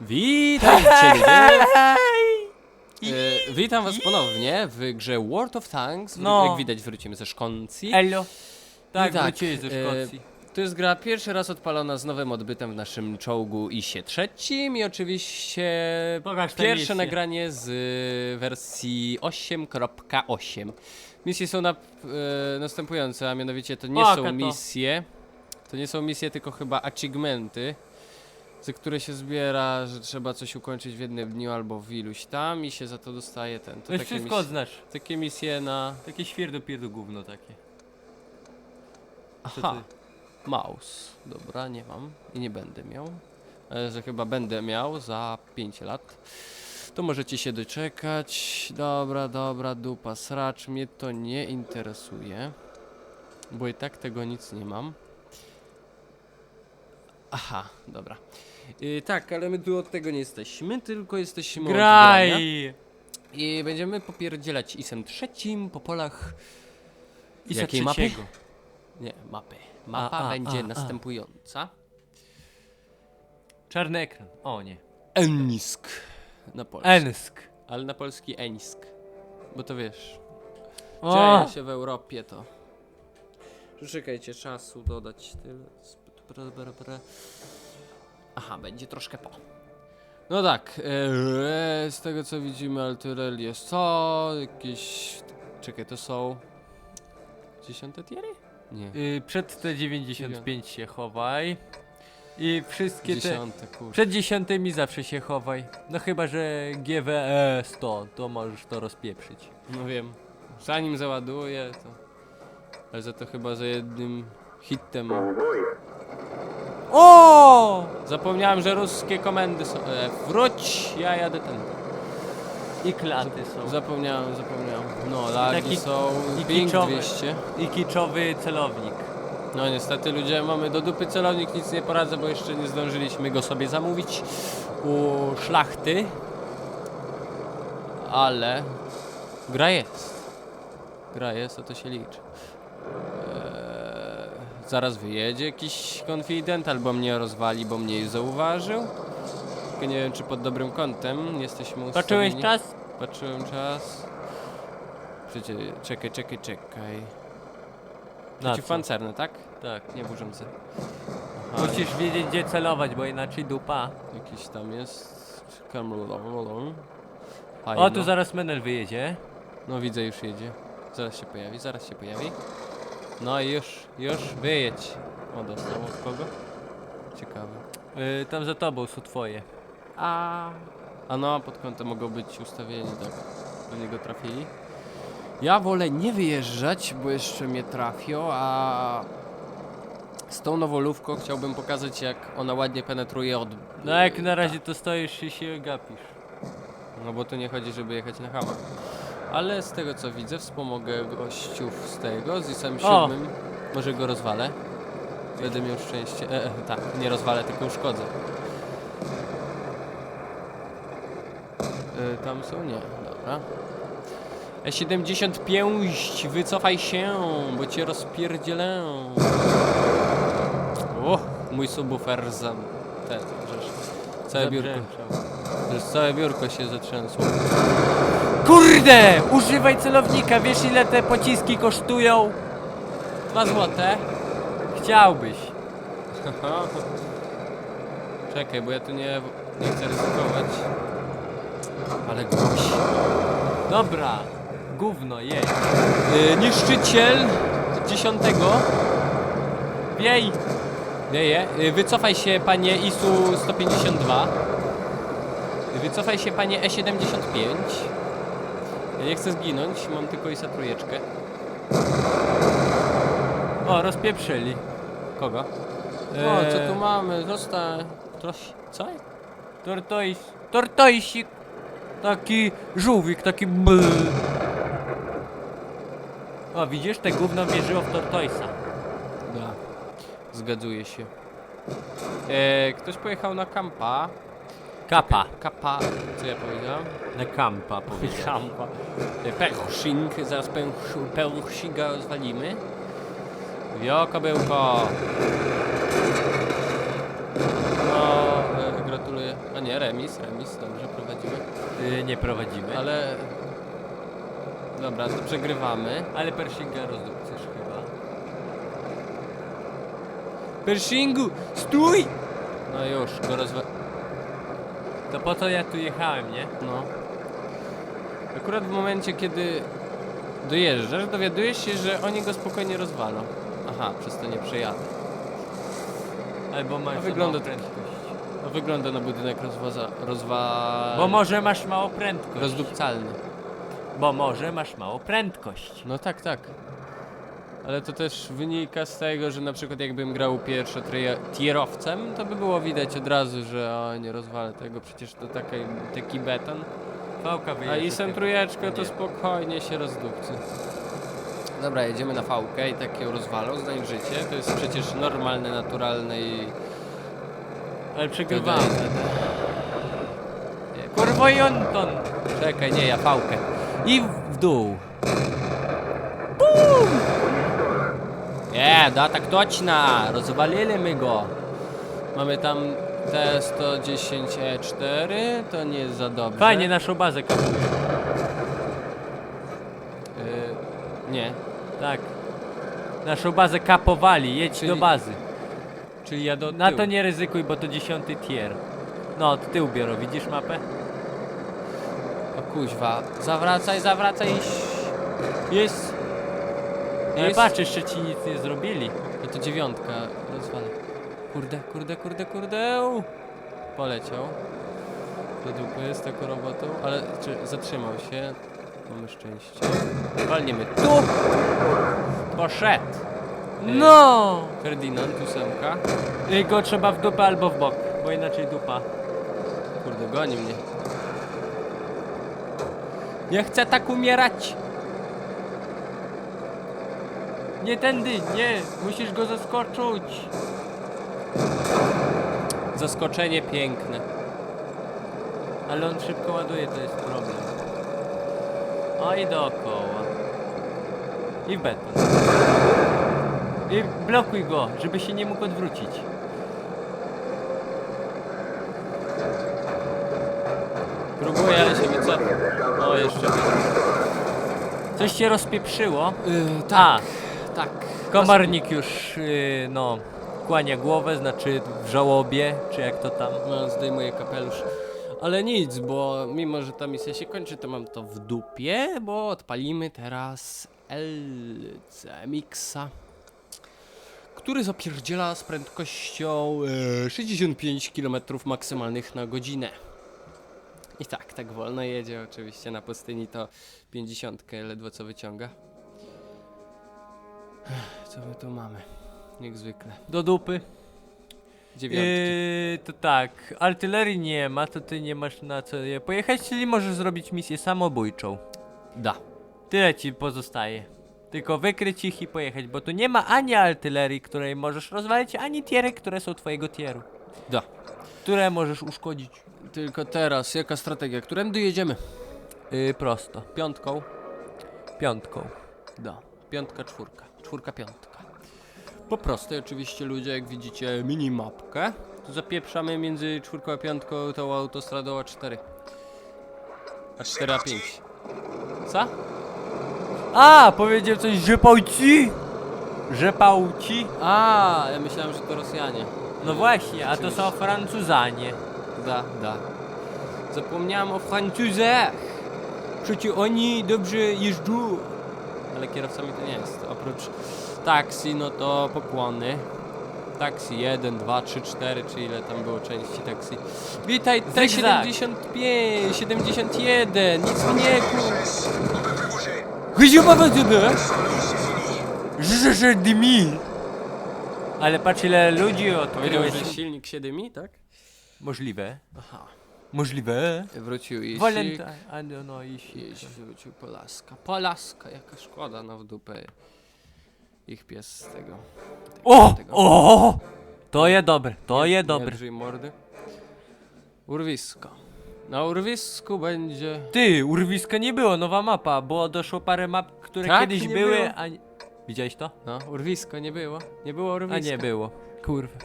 Witajcie ludzie! E, witam was ponownie w grze World of Tanks. No. Jak widać wrócimy ze Szkocji. Elo. Tak, I tak, ze e, Szkocji. To jest gra pierwszy raz odpalona z nowym odbytem w naszym czołgu ISie trzecim i oczywiście Pokaż pierwsze misję. nagranie z y, wersji 8.8. Misje są na, e, następujące, a mianowicie to nie są to. misje. To nie są misje, tylko chyba achievementy, za które się zbiera, że trzeba coś ukończyć w jednym dniu albo w iluś tam i się za to dostaje ten. To To już takie, wszystko mis znasz. takie misje na... Takie świerdo pierdo gówno takie. Co Aha, mouse. Dobra, nie mam i nie będę miał. Ale że chyba będę miał za 5 lat. To możecie się doczekać. Dobra, dobra, dupa, sracz. Mnie to nie interesuje. Bo i tak tego nic nie mam. Aha, dobra. Yy, tak, ale my tu od tego nie jesteśmy, tylko jesteśmy od grania. Graj! I będziemy popierdzielać isem trzecim po polach I za Jakiej mapy? trzeciego. Nie, mapy. Mapa A, a, będzie a, a. następująca. Czarny ekran. O nie. Enisk. Na polski. Ensk. Ale na polski Enisk. Bo to wiesz, O! dzieje się w Europie to. Czekajcie, czasu dodać tyle. Zbyt bra, bra, bra. Aha, będzie troszkę po. No tak, e, z tego co widzimy Alturel jest co? Jakieś... Czekaj, to są... Dziesiąte tiery? Nie. Y, przed te 95 się chowaj. I wszystkie te... Dziesiąte, kurde. Przed dziesiątymi zawsze się chowaj. No chyba, że GWE 100, to możesz to rozpieprzyć. No wiem. Zanim załaduję, to. Ale za to chyba za jednym hitem. O! Zapomniałem, że ruskie komendy są. E, wróć, ja jadę ten. I klaty są. Zapomniałem, zapomniałem. No, lagi taki- są. i Ping kiczowy. 200. I kiczowy celownik. No niestety ludzie mamy do dupy celownik, nic nie poradzę, bo jeszcze nie zdążyliśmy go sobie zamówić u szlachty. Ale gra jest. Gra jest, a to się liczy. Zaraz wyjedzie jakiś konfident, albo mnie rozwali, bo mnie już zauważył. Tylko nie wiem, czy pod dobrym kątem jesteśmy ustawieni. Patrzyłeś czas? Patrzyłem czas. Przecież, czekaj, czekaj, czekaj. Na co? Przeciwpancerne, tak? Tak. Nie burzące. Aha, Musisz wiedzieć gdzie celować, bo inaczej dupa. Jakiś tam jest. Kamrolololol. O, tu zaraz Menel wyjedzie. No widzę, już jedzie. Zaraz się pojawi, zaraz się pojawi. No i już, już wyjedź. O, dostał od kogo? Ciekawe. Y, tam za tobą są twoje. A. A no, pod kątem mogą być ustawieni, dobra. Do niego trafili. Ja wolę nie wyjeżdżać, bo jeszcze mnie trafią, a z tą nowolówką chciałbym pokazać, jak ona ładnie penetruje od... No jak na razie to stoisz i się gapisz. No bo tu nie chodzi, żeby jechać na hama. Ale z tego co widzę, wspomogę gościów z tego, z ISem O! 7. Może go rozwalę. Będę miał szczęście. E, e, tak, nie rozwalę, tylko uszkodzę. E, tam są? Nie, dobra. E75, wycofaj się, bo cię rozpierdzielę. O, mój subwoofer za ten. Całe biurko. Całe biurko się zatrzęsło. Kurde! Używaj celownika, wiesz ile te pociski kosztują? Dwa złote. Chciałbyś. Czekaj, bo ja tu nie, nie chcę ryzykować. Ale gość. Dobra. Gówno, jedź. Yy, niszczyciel dziesiątego. Wiej! Wieje. Yy, wycofaj się panie ISU 152. Wycofaj się panie E75. Ja nie chcę zginąć, mam tylko ISA trójeczkę. O, rozpieprzyli. Kogo? O, co tu mamy? Zostań. Troś... Co? Tortois. Tortoisik. Taki żółwik, taki bl. O, widzisz, te gówno mierzyło w Tortoisa. Da. Zgadzuję się. E, ktoś pojechał na kampa. Kapa. Kapa, co ja powiedziałem? Na kampa powiedziałem. Kampa. E, Pershing, zaraz Persh- Pershinga rozwalimy. Wio, kobyłko. No, e, gratuluję. A nie, remis, remis, dobrze, prowadzimy. Y, nie prowadzimy. Ale, Ale... Dobra, to przegrywamy. ale Pershinga rozdupcysz chyba. Pershingu, stój! No już, go rozwa... To po co ja tu jechałem, nie? No. Akurat w momencie, kiedy dojeżdżasz, dowiadujesz się, że oni go spokojnie rozwalą. Aha, przez to nie przejadę. Albo masz A za wygląda małą tak. prędkość. No wygląda na budynek rozwaza... rozwa... Bo może masz mało prędkość. Rozdupcalny. Bo może masz mało prędkość. No tak, tak. Ale to też wynika z tego, że na przykład jakbym grał pierwszo tierowcem, to by było widać od razu, że o, nie rozwalę tego, przecież to taki, taki beton. A wyjeżdża i sem tym. trójeczkę to Nie. spokojnie się rozdupcy dobra, jedziemy na fałkę i takie rozwalą, znajdź życie. To jest przecież normalne, naturalne i... Ale przegrywamy. Kurwa Jonton! Czekaj, nie, ja fałkę. I w dół. Bum! Nie, da tak toczna! Rozwalili my go. Mamy tam T110E4, e to nie jest za dobrze. Fajnie naszą bazę kapuje. Tak. Naszą bazę kapowali, jedź Czyli- do bazy. Czyli ja do Na tyłu. to nie ryzykuj, bo to dziesiąty tier. No, od tyłu biorą, widzisz mapę? O kuźwa. Zawracaj, zawracaj. Jest. Ale Jest. patrz, jeszcze ci nic nie zrobili. No to dziewiątka rozwala. Kurde, kurde, kurde, kurde. Poleciał. Do dupy z taką robotą, ale czy zatrzymał się? Mamy szczęście. Walniemy tu! Poszedł! No! Ferdynand, ósemka. I go trzeba w dupę albo w bok, bo inaczej dupa. Kurde, goni mnie. Nie chcę tak umierać! Nie tędy, nie! Musisz go zaskoczyć! Zaskoczenie piękne. Ale on szybko ładuje, to jest problem. O i dookoła. I w beton. I blokuj go, żeby się nie mógł odwrócić. Próbuję, ale się wycofam. O, jeszcze. Coś się rozpieprzyło. Yy, Tak, tak. komarnik już, yy, no, kłania głowę, znaczy w żałobie, czy jak to tam. No, zdejmuję kapelusz. Ale nic, bo mimo, że ta misja się kończy, to mam to w dupie, bo odpalimy teraz LCMX-a, który zapierdziela z prędkością e, 65 km maksymalnych na godzinę. I tak, tak wolno jedzie, oczywiście na pustyni to 50 ledwo co wyciąga. Co my tu mamy? Jak zwykle. Do dupy. Dziewiątki. Yy, to tak, artylerii nie ma, to ty nie masz na co je pojechać, czyli możesz zrobić misję samobójczą. Da. Tyle ci pozostaje. Tylko wykryć ich i pojechać, bo tu nie ma ani artylerii, której możesz rozwalić, ani tiery, które są twojego tieru. Da. Które możesz uszkodzić. Tylko teraz, jaka strategia? Którędy jedziemy? Yy, prosto. Piątką? Piątką. Da. Piątka, czwórka. Czwórka, piątka. Po prostu, oczywiście ludzie, jak widzicie minimapkę, to zapieprzamy między czwórką a piątką tą autostradą A4. A4, A5. Co? A, powiedział coś, że pałci? Że pałci? A, ja myślałem, że to Rosjanie. No właśnie, a to są Francuzanie. Da, da. Zapomniałem o Francuzach. Przecież oni dobrze jeżdżą. Ale kierowcami to nie jest. Oprócz taksi, no to pokłony. Taksi 1, 2, 3, 4, czy ile tam było części taksi. Witaj, Zygzak. T75, 71, nic mi nie ku... Ale patrz ile ludzi Powiedział, odkryłeś. że silnik się dymi, tak? Możliwe. Aha. Możliwe. Wrócił i Walenta. A no, no i Jeźdź, wrócił Polaska. Polaska, jaka szkoda, no w dupę. Ich pies z tego. O! tego. O! To je dobre, to je Nie dobre. drzyj mordy. Urwisko. Na urwisku będzie... Ty, urwiska nie było, nowa mapa, bo doszło parę map, które Tak? kiedyś Nie były, było? a nie... Widziałeś to? No, urwisko nie było. Nie było urwiska. A nie było. Kurwa.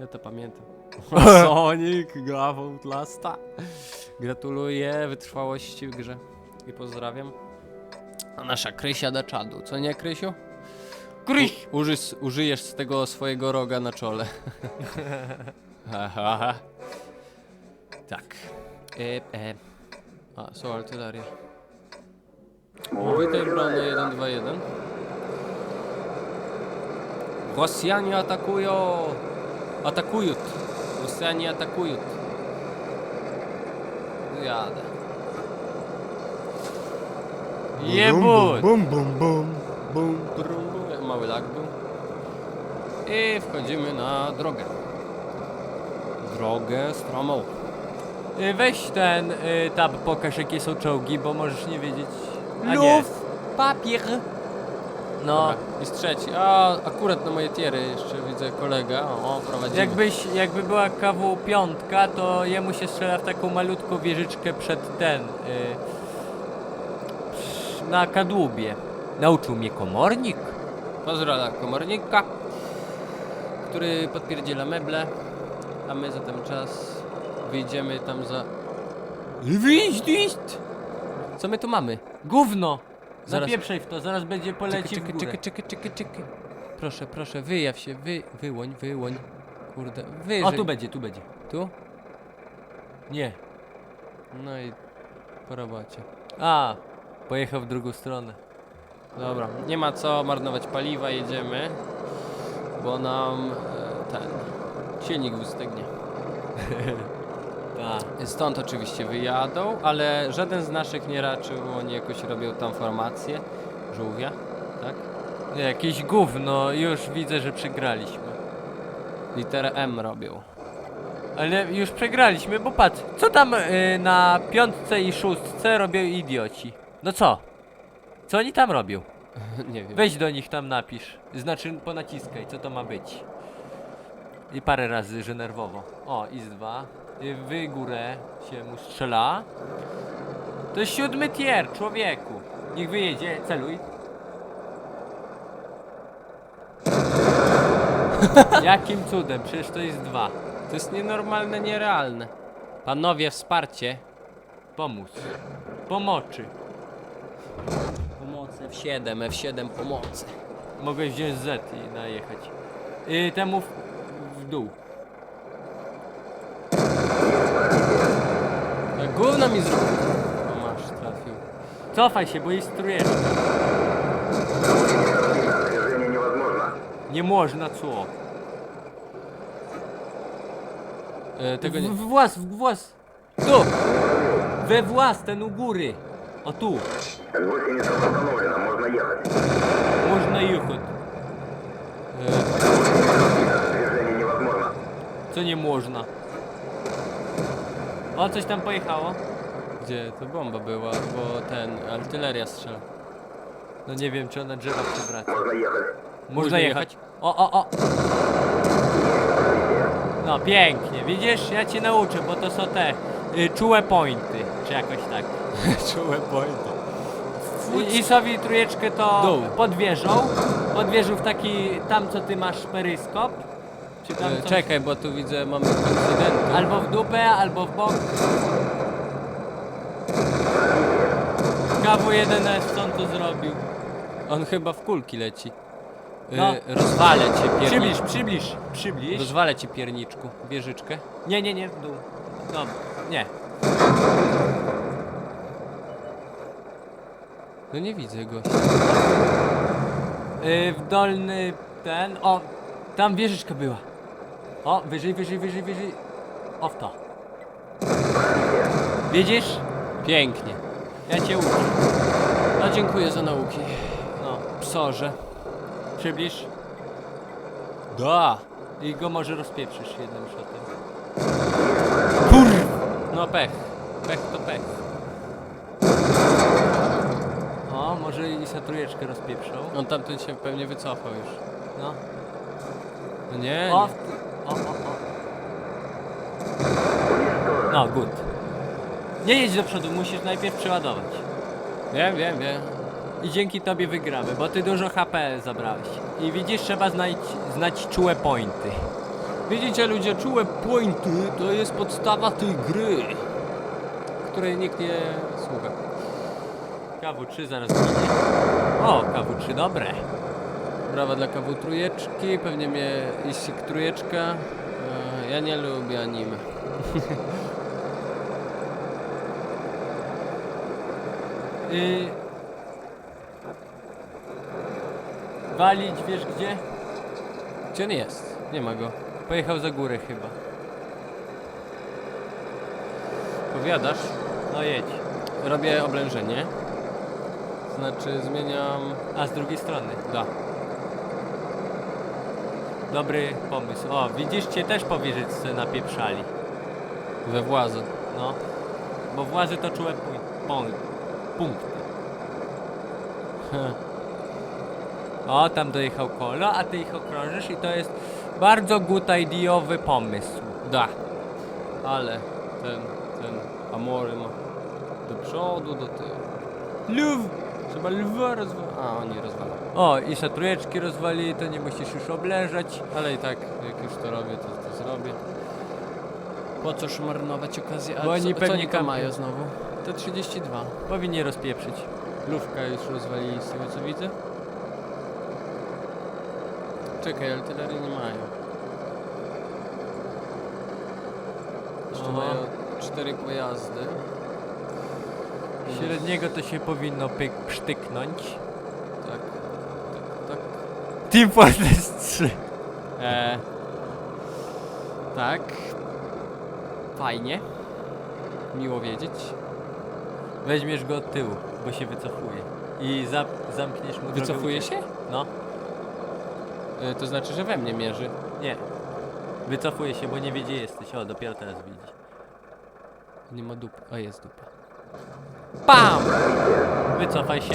Ja to pamiętam. Sonic gra w Outlasta. Gratuluję wytrwałości w grze i pozdrawiam. A nasza Krysia da czadu, co nie Krysiu? Kryś! U, użysz, użyjesz z tego swojego roga na czole. Ha, ha, ha. tak. E, e. A, są artylerie. O, witaj brony 121. Rosjanie atakują! Atakują! Rosjanie atakują! Jadę. Jebut! Bum, bum, bum, bum, brum, bum. Mały lag był. I wchodzimy na drogę. Drogę stromą. Y, Weź ten y, tab, pokaż jakie są czołgi, bo możesz nie wiedzieć. A nie. Luf, papier. No, Dobra, jest trzeci. A, akurat na moje tiery jeszcze widzę kolega. O, prowadzimy. jakbyś, jakby była KW piątka, to jemu się strzela w taką malutką wieżyczkę przed ten. Y, na kadłubie. Nauczył mnie komornik. Pozdro dla komornika, który podpierdziela meble, a my za ten czas wyjdziemy tam za... Wyjść, wyjść! Co my tu mamy? Gówno! Zaraz- Zapieprzaj w to, zaraz będzie poleci czekaj, w górę. czekaj, czekaj, czekaj, czekaj. Proszę, proszę, wyjaw się, wy, wyłoń, wyłoń. Kurde, wyżej. O, tu będzie, tu będzie. Tu? Nie. No i po robocie. A, pojechał w drugą stronę. Dobra, nie ma co marnować paliwa, jedziemy, bo nam e, ten silnik wystygnie. Tak. Stąd oczywiście wyjadą, ale żaden z naszych nie raczył, bo oni jakoś robią tam formację żółwia, tak? Nie, jakieś gówno, już widzę, że przegraliśmy. Literę M robią. Ale już przegraliśmy, bo patrz, co tam y, na piątce i szóstce robią idioci? No co? Co oni tam robią? nie wiem. Weź do nich tam napisz. Znaczy ponaciskaj, co to ma być. I parę razy, że nerwowo. O, is dwa. Y, Wy górę się mu strzela. To jest siódmy tier, człowieku. Niech wyjedzie, celuj. Jakim cudem? Przecież to jest dwa. To jest nienormalne, nierealne. Panowie, wsparcie. Pomóc. Pomoczy. Pomocy F7, F7 pomocy. Mogłeś wziąć Z i najechać. Y, temu w, w dół. Jak gówno mi zrobił. O, masz, trafił. Cofaj się, bo jest trójeczka. Движение невозможно. Nie można co? E, tego w, nie... w włas, w włas. Tu! We włas, ten u góry. O tu. Гусеница установлена, можно ехать. Można jechać. E, Движение невозможно. Co nie można? O, coś tam pojechało. gdzie to bomba była, bo ten, artyleria strzela. No nie wiem, czy ona drzewa przewraca. Можно ехать. Można Można jechać. O, o, o. No, pięknie. Widzisz? Ja cię nauczę, bo to są te y, czułe pointy. Czy jakoś tak. Czułe pointy. I, I sobie trójeczkę to Dół. pod wieżą. Pod wieżą w taki, tam co ty masz peryskop. Czy tam E, coś- czekaj, bo tu widzę, mamy incydentu. Albo w dupę, albo w bok. KW1S co on tu zrobił? On chyba w kulki leci. E, No. Rozwalę cię, pierniczku. Przybliż, przybliż, przybliż. Rozwalę cię, pierniczku. Wieżyczkę. Nie, nie, nie, w dół. No, nie. No nie widzę go. Yy, w dolny ten. O, tam wieżyczka była. O, wyżej, wyżej, wyżej, wyżej. O w to. Widzisz? Pięknie. Ja cię uczę. No dziękuję za nauki. No, Psorze. przybliż. Da. I go może rozpieprzysz jednym shotem. No pech. Pech to pech. O, może i sa trójeczkę rozpieprzą. On tamten się pewnie wycofał już. No. No nie, O, nie. w ty... o, o, o. No, good. Nie jedź do przodu, musisz najpierw przeładować. Wiem, wiem, wiem. I dzięki tobie wygramy, bo ty dużo HP zabrałeś. I widzisz, trzeba znać, znać czułe pointy. Widzicie ludzie, czułe pointy to jest podstawa tej gry, której nikt nie słucha. KW3 zaraz ginie. O, KW3 dobre. Brawa dla kawu trójeczki, pewnie mnie iść trójeczka. E, Ja nie lubię anime. Y... Walić wiesz gdzie? Gdzie on jest? Nie ma go. Pojechał za górę chyba. Powiadasz? No jedź. Robię oblężenie. Znaczy zmieniam... A z drugiej strony. Da. Dobry pomysł. O, widzisz, cię też po wieżyczce napieprzali. We włazy. No. Bo włazy to czułe punkty. O, tam dojechał kolo, a ty ich okrążysz i to jest bardzo good ideowy pomysł. Da. Ale ten, ten Amory ma do przodu, do tyłu. Lów! Trzeba lwa rozwalić. A, oni rozwalają. O, i se trójeczki rozwali, to nie musisz już oblężać. Ale i tak, jak już to robię, to to zrobię. Po coż marnować okazję? A Bo oni co, co pewnie oni tam mają znowu? To 32. Powinni rozpieprzyć. Lówka już rozwalili z tego co widzę. Czekaj, artylerii nie mają. Jeszcze Aha. mają cztery pojazdy. Średniego to się powinno pyk psztyknąć. Tak, tak, tak. Team Fortress 3. E, tak. Fajnie. Miło wiedzieć. Weźmiesz go od tyłu, bo się wycofuje. I zap, zamkniesz mu drogę Wycofuje ucieczki. się? No, E, to znaczy, że we mnie mierzy. nie. Wycofuje się, bo nie wie gdzie jesteś. O, dopiero teraz widzi. Nie ma dupy. A jest dupa. Pam! Wycofaj się.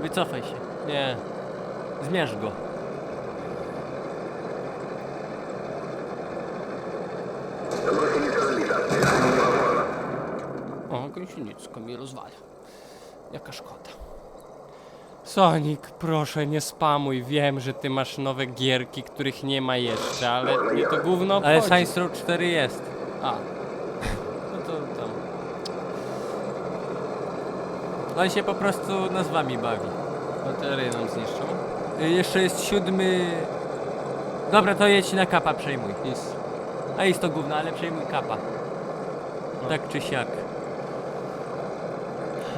Wycofaj się. Nie. Zmierz go. O, gąsienicko mi rozwala. Jaka szkoda. Sonic, proszę nie spamuj. Wiem, że ty masz nowe gierki, których nie ma jeszcze, ale mnie to gówno obchodzi. Ale Science Row 4 jest. A, On się po prostu nazwami bawi. Baterie nam zniszczą. Y, Jeszcze jest siódmy... Dobra, to jedź na kapa, przejmuj. Jest. A jest to gówno, ale przejmuj kapa. No. Tak czy siak.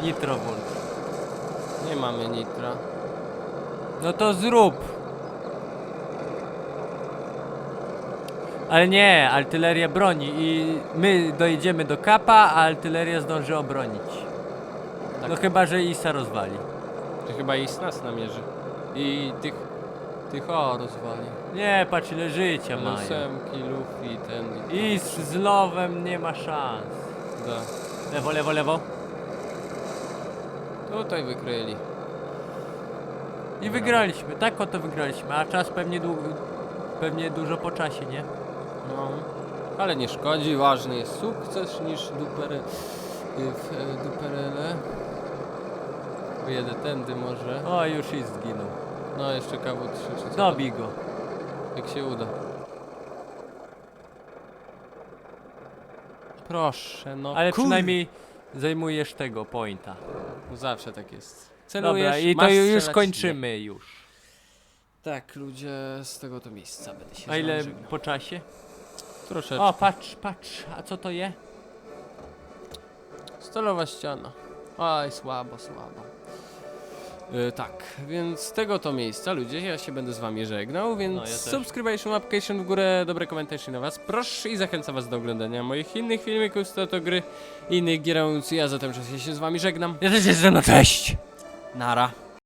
Nitro włącz. Nie mamy nitra. No to zrób. Ale nie, artyleria broni i my dojedziemy do kapa, a artyleria zdąży obronić. Tak. No chyba, że Isa rozwali. To chyba i z nas namierzy. I tych... Tych o rozwali. Nie, patrz ile życia mają. Ósemki, Luffy, ten... I z, z lowem nie ma szans. Da. Lewo, lewo, lewo. Tutaj wykryli. I wygraliśmy, tak oto wygraliśmy, a czas pewnie długo, pewnie dużo po czasie, nie? No. Ale nie szkodzi, ważny jest sukces niż dupery... y, W e, duperele. Pojedę tędy może. O, już i zginął. No jeszcze kawu 3 czy co Dobij go. Jak się uda. Proszę, no Ale kur- przynajmniej zajmujesz tego pointa. Zawsze tak jest. Celujesz, Dobra, i to masz już strzelać, kończymy już. nie. Tak, ludzie z tego to miejsca będę się A ile żegnał. po czasie? Troszeczkę. O, patrz, patrz, a co to je? Stalowa ściana. Aj, słabo, słabo. Yy, tak, więc z tego to miejsca, ludzie, ja się będę z wami żegnał, więc No, ja też. application w górę, dobre komentarze na was, proszę i zachęcam was do oglądania moich innych filmików z to gry, innych gier, ja zatem czas się z wami żegnam. Ja też jestem na cześć! Nara.